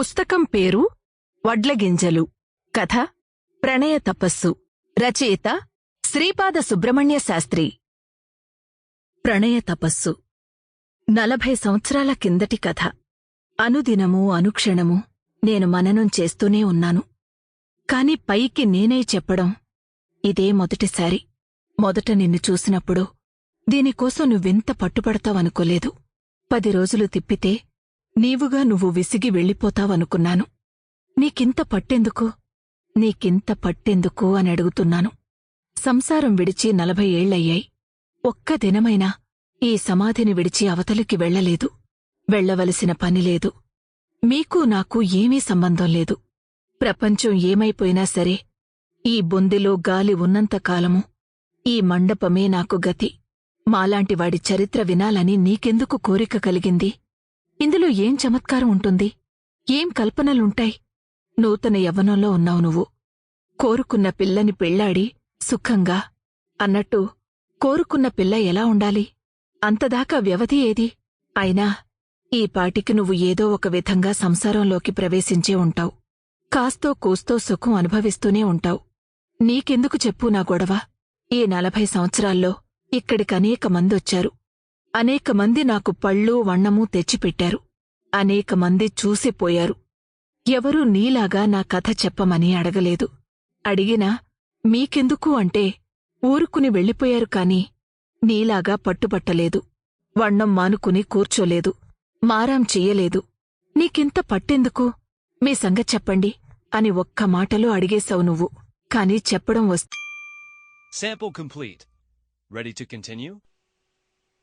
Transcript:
పుస్తకం పేరు వడ్లగింజలు. కథ ప్రణయ తపస్సు. రచయిత శ్రీపాద సుబ్రహ్మణ్య శాస్త్రి. ప్రణయ తపస్సు. నలభై సంవత్సరాల కిందటి కథ. అనుదినము అనుక్షణము నేను మననం చేస్తూనే ఉన్నాను. కాని పైకి నేనే చెప్పడం ఇదే మొదటిసారి. మొదట నిన్ను చూసినప్పుడు దీనికోసం నువ్వెంత పట్టుపడతావనుకోలేదు పది రోజులు తిప్పితే నీవుగా నువ్వు విసిగి వెళ్ళిపోతావనుకున్నాను. నీకింత పట్టెందుకు? నీకింత పట్టెందుకు అని అడుగుతున్నాను. సంసారం విడిచి నలభై ఏళ్ళయ్యాయి ఒక్క దినమైనా ఈ సమాధిని విడిచి అవతలికి వెళ్ళలేదు వెళ్ళవలసిన పనిలేదు మీకు నాకు ఏమీ సంబంధం లేదు. ప్రపంచం ఏమైపోయినా సరే ఈ బొందిలో గాలి ఉన్నంతకాలము ఈ మండపమే నాకు గతి. మాలాంటివాడి చరిత్ర వినాలని నీకెందుకు కోరిక కలిగింది? ఇందులో ఏం చమత్కారం ఉంటుంది? ఏం కల్పనలుంటాయి? నూతన యవ్వనంలో ఉన్నావు నువ్వు. కోరుకున్న పిల్లని పెళ్ళాడి సుఖంగా అన్నట్టు కోరుకున్న పిల్ల ఎలా ఉండాలి? అంతదాకా వ్యవధి ఏది? అయినా ఈ పాటికి నువ్వు ఏదో ఒక విధంగా సంసారంలోకి ప్రవేశించే ఉంటావు. కాస్తో కూస్తో సుఖం అనుభవిస్తూనే ఉంటావు. నీకెందుకు చెప్పు నా గొడవ? ఈ నలభై సంవత్సరాల్లో ఇక్కడికనేక మందొచ్చారు. అనేక మంది నాకు పళ్ళు వన్నమూ తెచ్చిపెట్టారు. అనేక మంది చూసిపోయారు ఎవరూ నీలాగా నా కథ చెప్పమని అడగలేదు. అడిగినా మీకెందుకు అంటే ఊరుకుని వెళ్ళిపోయారు కాని నీలాగా పట్టుబట్టలేదు. వణ్ణం మానుకుని కూర్చోలేదు. మారాం చెయ్యలేదు. నీకింత పట్టెందుకు? మీ సంగ చెప్పండి అని ఒక్క మాటలో అడిగేశావు నువ్వు. కాని చెప్పడం వస్తు